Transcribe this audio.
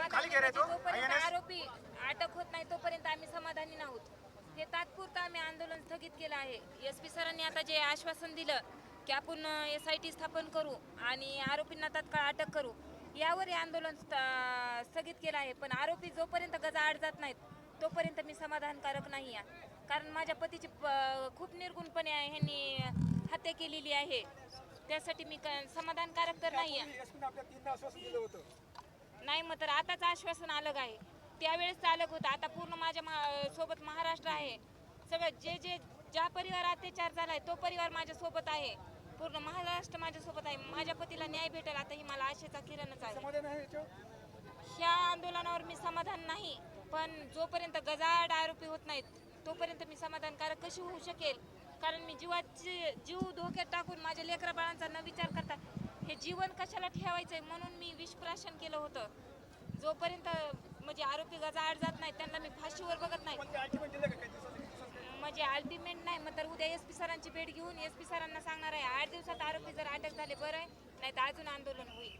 खाली घे रे तो. जोपर्यंत INS. आरोपी अटक होत नाही तोपर्यंत आम्ही समाधानी नाहोत. हे तात्पुरतं आम्ही आंदोलन स्थगित केलं आहे. एस पी सरांनी आता जे आश्वासन दिलं की आपण एस आय टी स्थापन करू आणि आरोपींना तात्काळ अटक करू यावर हे आंदोलन स्त- स्थगित केलं आहे. पण आरोपी जोपर्यंत गजाआड जात नाहीत तोपर्यंत मी समाधानकारक नाही आहे. कारण माझ्या पतीची प- खूप निर्गुणपणे ह्यांनी हत्या केलेली आहे. त्यासाठी मी क- समाधानकारक तर नाही आहे एसपीने आपल्या तीनदा आश्वासन दिलं होतं. नाही मग तर आताच आश्वासन अलग आहे त्यावेळेस अलग होतं. आता पूर्ण माझ्या मा- सोबत महाराष्ट्र आहे. सगळं जे जे ज्या परिवार अत्याचार झालाय तो परिवार माझ्या सोबत आहे. पूर्ण महाराष्ट्र माझ्या सोबत आहे. माझ्या पतीला न्याय भेटेल आता ही मला आशेचा किरणच आहे. आहे ह्या आंदोलनावर मी समाधान नाही पण जोपर्यंत गजाआड आरोपी होत नाहीत तोपर्यंत मी समाधानकारक कशी होऊ शकेल? कारण मी जीवाचे जीव धोक्यात टाकून माझ्या लेकरा बाळांचा न विचार करता हे जीवन कशाला ठेवायचंय म्हणून मी विषप्राशन केलं होतं. जोपर्यंत म्हणजे आरोपी गजाआड जात नाहीत त्यांना मी फाशीवर बघत नाही. म्हणजे अल्टिमेट नाही मग तर उद्या एस पी सरांची भेट घेऊन एस पी सरांना सांगणार आहे आठ दिवसात आरोपी जर अटक झाले बरं आहे नाही तर अजून आंदोलन होईल.